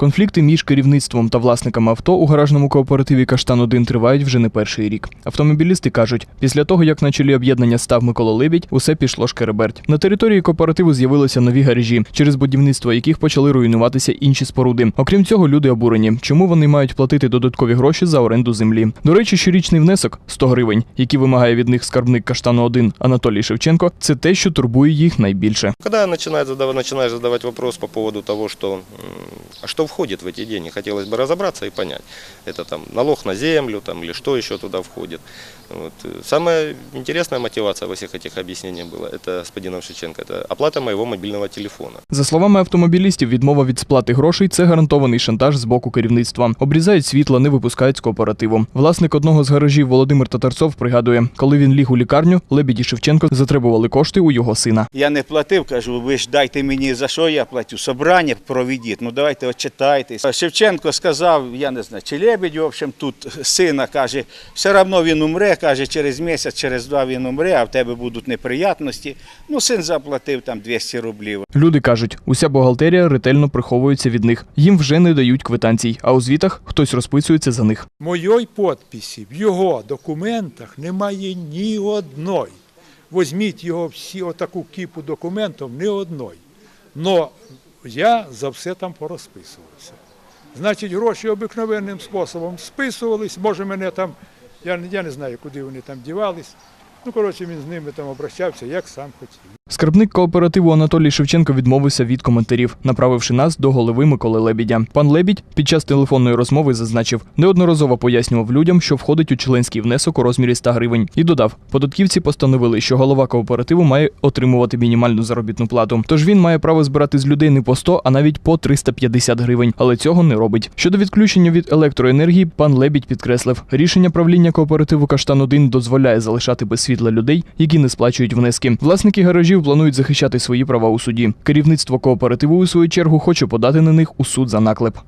Конфлікти між керівництвом та власниками авто у гаражному кооперативі Каштан 1 тривають вже не перший рік. Автомобілісти кажуть, після того як на чолі об'єднання став Микола Лебідь, усе пішло шкереберть. На території кооперативу з'явилися нові гаражі, через будівництво яких почали руйнуватися інші споруди. Окрім цього, люди обурені, чому вони мають платити додаткові гроші за оренду землі. До речі, щорічний внесок 100 гривень, який вимагає від них скарбник Каштану 1 Анатолій Шевченко. Це те, що турбує їх найбільше. Когда начинает задавать, начинаешь задавать вопрос по поводу того, а что входит в эти деньги, хотелось бы разобраться и понять. Это там налог на землю там, или что еще туда входит. Вот. Э, Самая интересная мотивация во всех этих объяснениях была, это господина Шевченко, это оплата моего мобильного телефона. За словами автомобілістів, відмова від сплати грошей це гарантований шантаж з боку керівництва. Обрізають світло, не випускають з кооперативу. Власник одного з гаражів Володимир Татарцов пригадує, коли він ліг у лікарню, Лебідь і Шевченко затребували кошти у його сина. Я не платив, кажу, ви ж дайте мені за що я платю. Собрання проведіть. Ну давайте отчитайтесь. Шевченко сказав, я не знаю, чи Лебедь, в общем, тут сина каже, все одно він умре, каже, через місяць, через два він умре, а в тебе будуть неприятності. Ну, син заплатив там 200 рублів. Люди кажуть, уся бухгалтерія ретельно приховується від них. Їм вже не дають квитанцій, а у звітах хтось розписується за них. Моєї підписі в його документах немає ні одної. Возьміть його всі отаку кіпу документів, ні одної. Но я за все там порозписувався. Значить, гроші обикновенним способом списувались, може мене там, я, я не знаю, куди вони там дівались. Ну, коротше, він з ними там обращався, як сам хотів. Скарбник кооперативу Анатолій Шевченко відмовився від коментарів, направивши нас до голови Миколи Лебідя. Пан Лебідь під час телефонної розмови зазначив, неодноразово пояснював людям, що входить у членський внесок у розмірі 100 гривень, і додав, податківці постановили, що голова кооперативу має отримувати мінімальну заробітну плату. Тож він має право збирати з людей не по 100, а навіть по 350 гривень, але цього не робить. Щодо відключення від електроенергії, пан Лебідь підкреслив, рішення правління кооперативу Каштан 1 дозволяє залишати без світла людей, які не сплачують внески. Власники гаражів планують захищати свої права у суді. Керівництво кооперативу у свою чергу хоче подати на них у суд за наклеп.